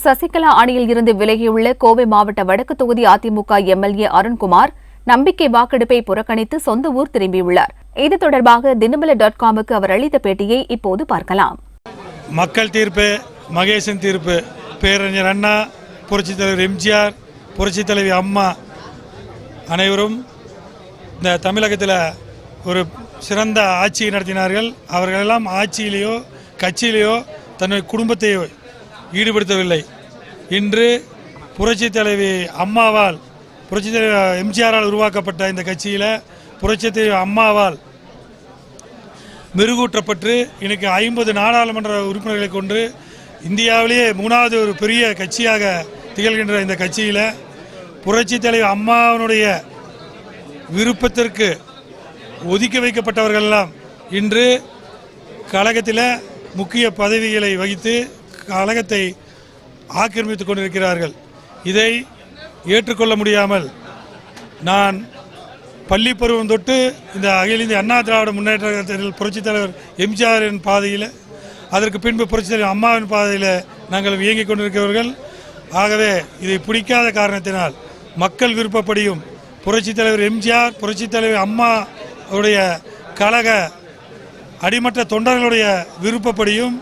சசிகலா அணியில் இருந்து விலகியுள்ள கோவை மாவட்ட வடக்கு தொகுதி அதிமுக எம்எல்ஏ அருண்குமார் நம்பிக்கை வாக்கெடுப்பை புறக்கணித்து சொந்த ஊர் திரும்பியுள்ளார். இது தொடர்பாக தினமல டாட் காமுக்கு அவர் அளித்த பேட்டியை இப்போது பார்க்கலாம். மக்கள் தீர்ப்பு மகேசன் தீர்ப்பு பேரறிஞர் அண்ணா புரட்சித் தலைவர் எம்ஜிஆர் புரட்சித் தலைவி அம்மா அனைவரும் இந்த தமிழகத்தில் ஒரு சிறந்த ஆட்சியை நடத்தினார்கள். அவர்களெல்லாம் ஆட்சியிலேயோ கட்சியிலேயோ தன்னுடைய குடும்பத்தையோ ஈடுபடுத்தவில்லை. இன்று புரட்சி தலைவி அம்மாவால் புரட்சி தலைவர் எம்ஜிஆரால் உருவாக்கப்பட்ட இந்த கட்சியில் புரட்சி தலைவி அம்மாவால் மெருகூட்டப்பட்டு இன்னைக்கு ஐம்பது நாடாளுமன்ற உறுப்பினர்களை கொண்டு இந்தியாவிலேயே மூணாவது ஒரு பெரிய கட்சியாக திகழ்கின்ற இந்த கட்சியில் புரட்சி தலைவி அம்மாவினுடைய விருப்பத்திற்கு ஒதுக்கி வைக்கப்பட்டவர்களெல்லாம் இன்று கழகத்தில் முக்கிய பதவிகளை வகித்து கழகத்தை ஆக்கிரமித்துக் கொண்டிருக்கிறார்கள். இதை ஏற்றுக்கொள்ள முடியாமல் நான் பள்ளி பருவம் தொட்டு இந்த அகில இந்திய அண்ணா திராவிட முன்னேற்ற புரட்சித் தலைவர் எம்ஜிஆரின் பாதையில் அதற்கு பின்பு புரட்சித் தலைவர் அம்மாவின் பாதையில் நாங்கள் இயங்கிக் கொண்டிருக்கிறவர்கள். ஆகவே இதை பிடிக்காத காரணத்தினால் மக்கள் விருப்பப்படியும் புரட்சித் தலைவர் எம்ஜிஆர் புரட்சித் தலைவர் அம்மா உடைய கழக அடிமட்ட தொண்டர்களுடைய விருப்பப்படியும்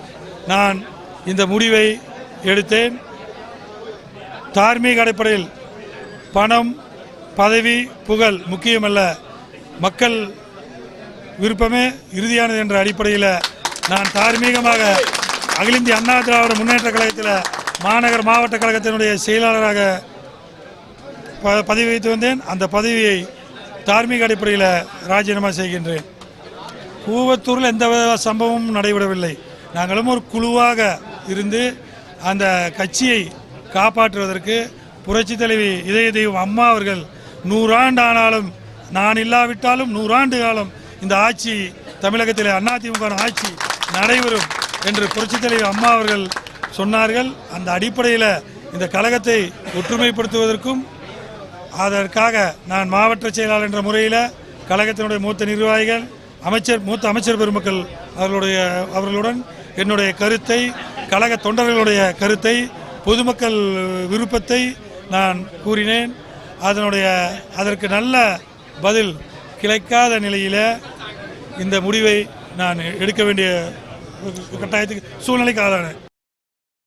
நான் இந்த முடிவை எடுத்தேன். தார்மீக அடிப்படையில் பணம் பதவி புகழ் முக்கியமல்ல மக்கள் விருப்பமே இறுதியானது என்ற அடிப்படையில் நான் தார்மீகமாக அகில இந்திய அண்ணா திராவிட முன்னேற்ற கழகத்தில் மாநகர் மாவட்ட கழகத்தினுடைய செயலாளராக ப- பதவி வைத்து வந்தேன். அந்த பதவியை தார்மீக அடிப்படையில் ராஜினாமா செய்கின்றேன். கூவத்தூரில் எந்த சம்பவமும் நடைபெறவில்லை. நாங்களும் ஒரு குழுவாக இருந்து அந்த கட்சியை காப்பாற்றுவதற்கு புரட்சி தலைவி இதய தெய்வம் அம்மா அவர்கள் நூறாண்டு ஆனாலும் நான் இல்லாவிட்டாலும் நூறாண்டு காலம் இந்த ஆட்சி தமிழகத்தில் அதிமுக ஆட்சி நடைபெறும் என்று புரட்சி தலைவி அம்மா அவர்கள் சொன்னார்கள். அந்த அடிப்படையில் இந்த கழகத்தை ஒற்றுமைப்படுத்துவதற்கும் அதற்காக நான் மாவட்ட செயலாளர் என்ற முறையில் கழகத்தினுடைய மூத்த நிர்வாகிகள் அமைச்சர் மூத்த அமைச்சர் பெருமக்கள் அவர்களுடைய அவர்களுடன் என்னுடைய கருத்தை கழக தொண்டர்களுடைய கருத்தை பொதுமக்கள் விருப்பத்தை நான் கூறினேன். அதனுடைய அதற்கு நல்ல பதில் கிடைக்காத நிலையில் இந்த முடிவை நான் எடுக்க வேண்டிய கட்டாயத்துக்கு சூழ்நிலைக்கு ஆளானேன்.